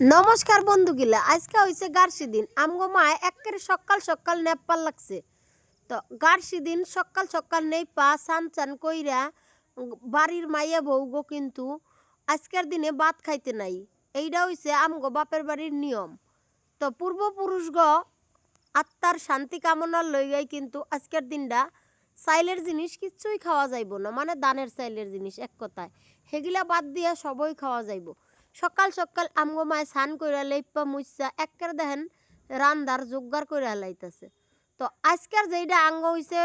নমস্কার বন্ধুগিলা, আজকে হইছে গার্সি দিন। আমগো মায় একেবারে সকাল সকাল নেপাল লাগছে। তো গার্সি দিন সকাল সকাল নেই পা সান চান কইরা বাড়ির মাইয়া বউগো কিন্তু আজকের দিনে ভাত খাইতে নাই। এইটা হইছে আমগো বাপের বাড়ির নিয়ম। তো পূর্বপুরুষ গ আত্মার শান্তি কামনার লইগাই কিন্তু আজকের দিনটা চাইলের জিনিস কিচ্ছুই খাওয়া যাইব না মানে দানের চাইলের জিনিস এক কথায়। সেগুলা বাদ দিয়া সবই খাওয়া যাইব। সকাল সকাল আমগো মায় স্নান কইরা লেপা মুচ্ছা একের দেখেন রান্দার জোগাড় করে লাইতেছে। তো আজকের যেইটা আঙ্গ হইছে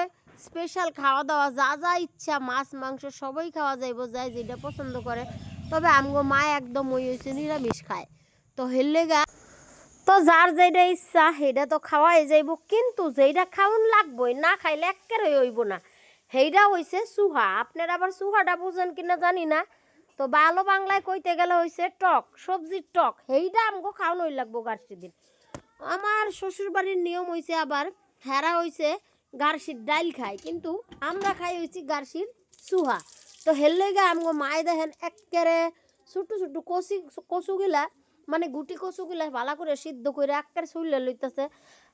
স্পেশাল খাওয়া দাওয়া যা যা ইচ্ছা, মাছ, মাংস, সবই খাওয়া যাইব, যাই যেটা পছন্দ করে। তবে আমগো মা একদম ওই হইছে নিরামিষ খায়। তো হেললেগা তো যার যেটা ইচ্ছা সেইটা তো খাওয়াই যাইব, কিন্তু যেইটা খাওন লাগবই, না খাইলে একেবারে হইব না। সেইটা হইছে সুহা। আপনারা আবার সুহাটা বুঝেন কিনা জানি না। তো ভালো বাংলায় কইতে গেলে হইছে টক, সবজির টক। সেইটা আমগো খাওয়ান হই লাগবো গার্সি দিন। আমার শ্বশুর বাড়ির নিয়ম হইছে আবার, হেরা হইছে গার্সির ডাইল খায়, কিন্তু আমরা খাই হইছি গার্সির সুহা তো হেললেগা আমগো মায় দেখেন একেবারে ছোটো ছোটো কচি, কচুগুলা মানে গুটি কচুগুলা ভালো করে সিদ্ধ করে একেবারে শুইলে লইতেছে।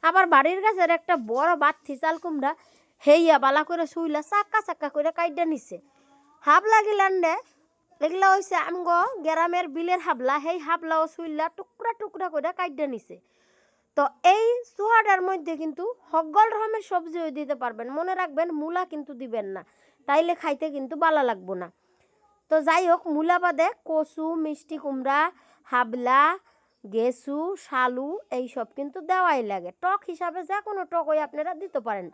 আবার বাড়ির গাছের একটা বড় বাথি চাল কুমড়া, হেইয়া বালা করে শুইলা চাক্কা চাক্কা করে কাইডা নিছে। হাবলা গিলান রে এগুলা হইছে আমগো গ্রামের বিলের হাবলা, সেই হাবলাও শুইলা টুকরা টুকরা করে কাইডা নিছে। তো এই সুহাটার মধ্যে কিন্তু সকল রকমের সবজিও দিতে পারবেন মনে রাখবেন মূলা কিন্তু দিবেন না, তাইলে খাইতে কিন্তু বালা লাগবো না। তো যাই হোক মূলা বাদে কচু, মিষ্টি কুমড়া, হাবলা গেসু শালু, এইসব কিন্তু দেওয়াই লাগে। টক হিসাবে যা কোনো টকই আপনারা দিতে পারেন।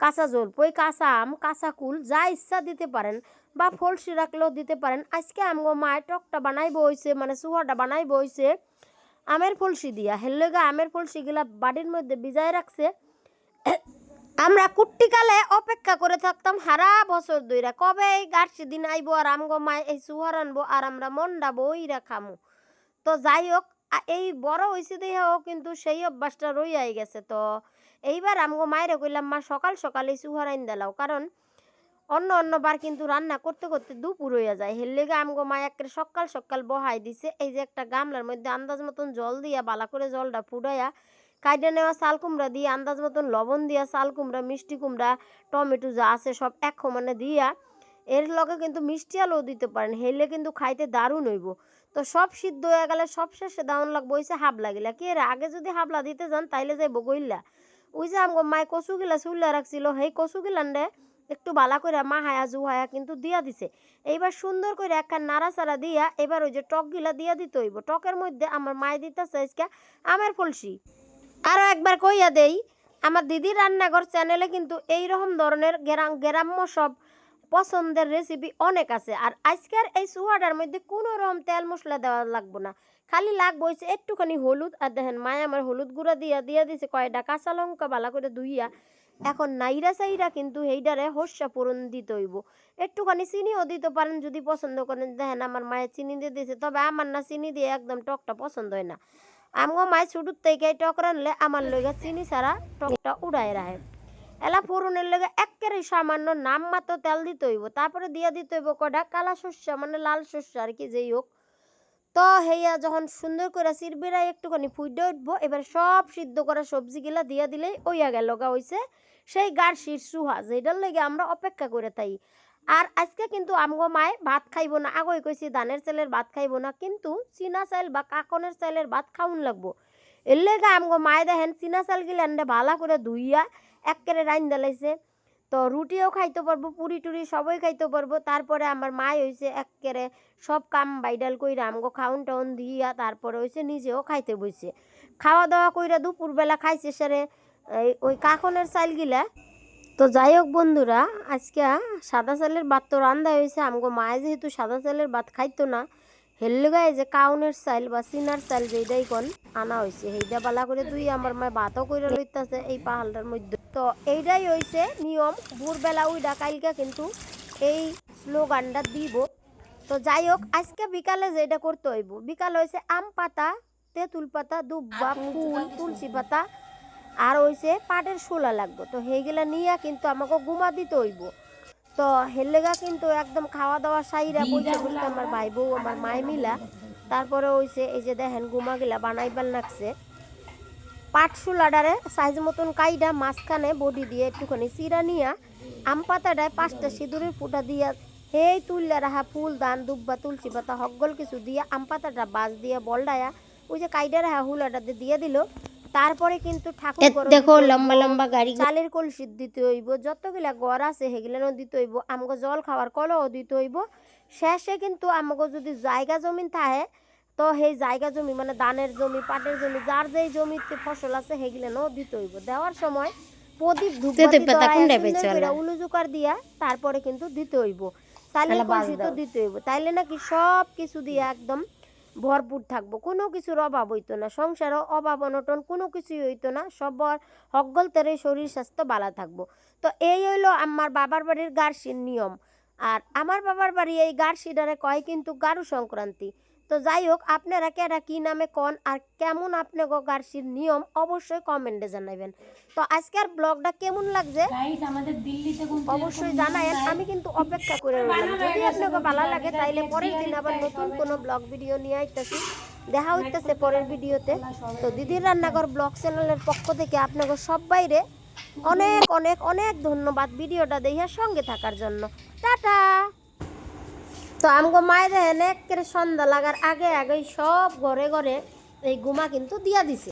কাঁচা জলপই কাঁচা আম, কাঁচা কুল, যা ইচ্ছা দিতে পারেন বা ফলসি রাখলেও দিতে পারেন। আজকে আমগো মায়ের টকটা বানাইব হইছে মানে সুহাটা বানাইব হইছে আমের ফলসি দিয়া। হেললেগা আমের ফলসিগুলা বাড়ির মধ্যে ভিজায় রাখছে। আমরা কুট্টিকালে অপেক্ষা করে থাকতাম হারা বছর ধইরা। কবে এই গার্সি দিন আইবো আর আমগো মায় এই সুহার আনব আর আমরা মন্ডাবো ওইরা খামু। তো যাই হোক এই বড় হয়েছে দেহাও কিন্তু সেই অভ্যাসটা রইয়াই গেছে। তো এইবার আমগো মায়ের কইলাম, মা, সকাল সকালে সুহার আইন দিলাও। কারণ অন্য অন্য বার কিন্তু রান্না করতে করতে দুপুর হইয়া যায়। হের লেগে আমগো মা একের সকাল সকাল বহাই দিছে। এই যে একটা গামলার মধ্যে আন্দাজ মতন জল দিয়া বালা করে জলটা ফুটাইয়া কাইডে নেওয়া চাল কুমড়া দিয়ে, আন্দাজ মতন লবণ দিয়া চাল কুমড়া, মিষ্টি কুমড়া, টমেটো যা আছে সব এক সমানে দিয়া এর লগে কিন্তু মিষ্টি আলুও দিতে পারেন। হেলে কিন্তু খাইতে দারুণ হইব। তো সব সিদ্ধ হয়ে গেলে সব শেষে দাউন লাগবো, হইছে হাবলা গিলা। কি রে আগে যদি হাবলা দিতে যান তাইলে যাইব গইলা ওই যে আমগো মায় কচু গিলা চুল্লা রাখছিল, সেই কচু গিলান রে একটু বালা করে মা হায়া জুহায়া কিন্তু দিয়া দিছে। এইবার সুন্দর করে একটা নাড়াচাড়া দিয়া এবার ওই যে টক গিলা দিয়া দিতে হইব। টকের মধ্যে আমার মায় দিতেছে আজকে আমের ফলসি। আরও একবার কইয়া দেই, আমার দিদির রান্নাঘর চ্যানেলে কিন্তু এই রকম ধরনের গ্রাম, গ্রাম্য সব পছন্দের রেসিপি অনেক আছে। আর আজকের এই সুহাটার মধ্যে কোনো রকম তেল মশলা দেওয়া লাগবো না। খালি লাগবো হচ্ছে একটুখানি হলুদ, আর দেখেন মায় আমার হলুদ গুঁড়া দিয়া দিয়া দিছে কয়টা কাঁচা লঙ্কা বালা করে ধুইয়া। এখন নাইরা সাইরা কিন্তু এইটারে হস্যা পূরণ দিতে হইব। একটুখানি চিনিও দিতে পারেন যদি পছন্দ করেন। দেখেন আমার মায়ের চিনি দিয়ে দিয়েছে তবে আমার না চিনি দিয়ে একদম টকটা পছন্দ হয় না। আমগো মায়ের ছোটোর থেকে টক রানলে আমার লগে চিনি ছাড়া টকটা উড়াই রাখে। এলা ফোড়নের লগে একেবারে সামান্য নাম মাত্র তেল দিতে হইব। তারপরে দিয়া দিতে হইব কটা কালা শস্য মানে লাল শস্য আর কি যেই হোক। তো হেয়া যখন সুন্দর করে চিরবিরাই একটুখানি ফুইডে উঠবো, এবার সব সিদ্ধ করা সবজিগুলা দিয়া দিলেই ওইয়া গেল গা হইছে সেই গার্সির সুহা যেটার লেগে আমরা অপেক্ষা করে থাই। আর আজকে কিন্তু আমগো মায় ভাত খাইবো না, আগই কইছি ধানের চালের ভাত খাইবো না, কিন্তু চীনা চাল বা কাকনের চালের ভাত খাউন লাগবো। এর লেগে আমগো মায় দেখেন চীনা গিলান্ডে ভালা করে ধুইয়া একেবারে রাইন দিলাইছে তো রুটিও খাইতে পারব পুরি টুরি সবই খাইতে পারব। তারপরে আমার মায় হইছে একেবারে সব কাম বাইডাল কইরা আমগো খাউন টাউন দিয়া তারপরে হইছে নিজেও খাইতে বইছে। খাওয়া দাওয়া কইরা দুপুরবেলা খাইছে সেরে ওই কাকনের চালগুলা। তো যাই হোক বন্ধুরা, আজকে সাদা চালের ভাত তো রান্দা হয়েছে আমগো মায়ে যেহেতু সাদা চালের ভাত খাইতো না হেল্লুগায় যে কাউনের চাইল বা সিনার চাইল যেইটাই কন, আনা হয়েছে সেইটা বালা করে তুই আমার মায় ভাতও করে লইতাছে এই পাহালটার মধ্যে। তো এইটাই হয়েছে নিয়ম। ভোরবেলা উইডা কালকে কিন্তু এই স্লোগানটা দিব। তো যাই হোক আজকে বিকালে যেটা করতে হইব বিকাল হয়েছে আম পাতা তেঁতুল পাতা দুব্বা ফুল তুলসী পাতা আর হইছে পাটের শোলা লাগবে। তো সেইগুলা নিয়ে কিন্তু আমাকে গুমা দিতে হইব। তো হেলেগা কিন্তু একদম খাওয়া দাওয়া সাইরা বইটা বলতে আমার ভাই বউ আমার মায় মিলা। তারপরে হইছে এই যে দেখেন গুমাগুলা বানাইবার লাগছে। পাটশুলাডারে সাইজ মতন কাইডা মাঝখানে বডি দিয়ে একটুখানি চিরা নিয়া আম পাতাটায় পাঁচটা সিঁদুরের ফুটা দিয়া হেই তুললে রাহা ফুল দান দুব্বা তুলসী পাতা হগল কিছু দিয়ে আম পাতাটা বাজ দিয়ে বলডায়া ওই যে কাইডা রাহা হুলাটাতে দিয়ে দিল। তারপরে কিন্তু ঠাকুর দেখো লম্বা লম্বা গাড়ি চালের কলসি দিতে হইব যতগুলা গড় আছে সেগুলো দিতে হইব আমগো জল খাওয়ার কলও দিতে হইব। শেষে কিন্তু আমগো যদি জায়গা জমিন থাকে তো সেই জায়গা জমি মানে ধানের জমি পাটের জমি যার যেই জমিতে ফসল আছে সেগুলো দিতে হইব দেওয়ার সময় প্রদীপ? উলুজুকার দিয়া তারপরে কিন্তু দিতে হইব। চালের কলসি তো দিতে হইব। তাইলে নাকি সব কিছু দিয়ে একদম ভরপুর থাকব। কোনো কিছুর অভাব হইতো না। সংসারও অভাব অনটন কোনো কিছুই হইতো না। সবার হকগল তেরে শরীর স্বাস্থ্য ভালো থাকব। তো এই হইল আমার বাবার বাড়ির গার্সির নিয়ম। আর আমার বাবার বাড়ি এই গার্সিডারে কয় কিন্তু গারু সংক্রান্তি। তো যাই হোক আপনারা কেরা কি নামে কন আর কেমন আপনাকে গার্সির নিয়ম অবশ্যই কমেন্টে জানাবেন তো আজকের ব্লগটা কেমন লাগছে? অবশ্যই জানায়েন। আমি কিন্তু অপেক্ষা করে রইলাম। যদি আপনাকে ভালো লাগে তাইলে পরের দিন আবার নতুন কোনো ব্লগ ভিডিও নিয়ে আইতেছি। দেখা হইতেছে পরের ভিডিওতে তো দিদির রান্নাঘর ব্লগ চ্যানেলের পক্ষ থেকে আপনাকে বাইরে অনেক অনেক অনেক ধন্যবাদ ভিডিওটা দেখার সঙ্গে থাকার জন্য। টাটা! তো আমগো মায়ের একেবারে সন্ধ্যা লাগার আগে আগেই সব ঘরে ঘরে এই গুমা কিন্তু দিয়া দিছে।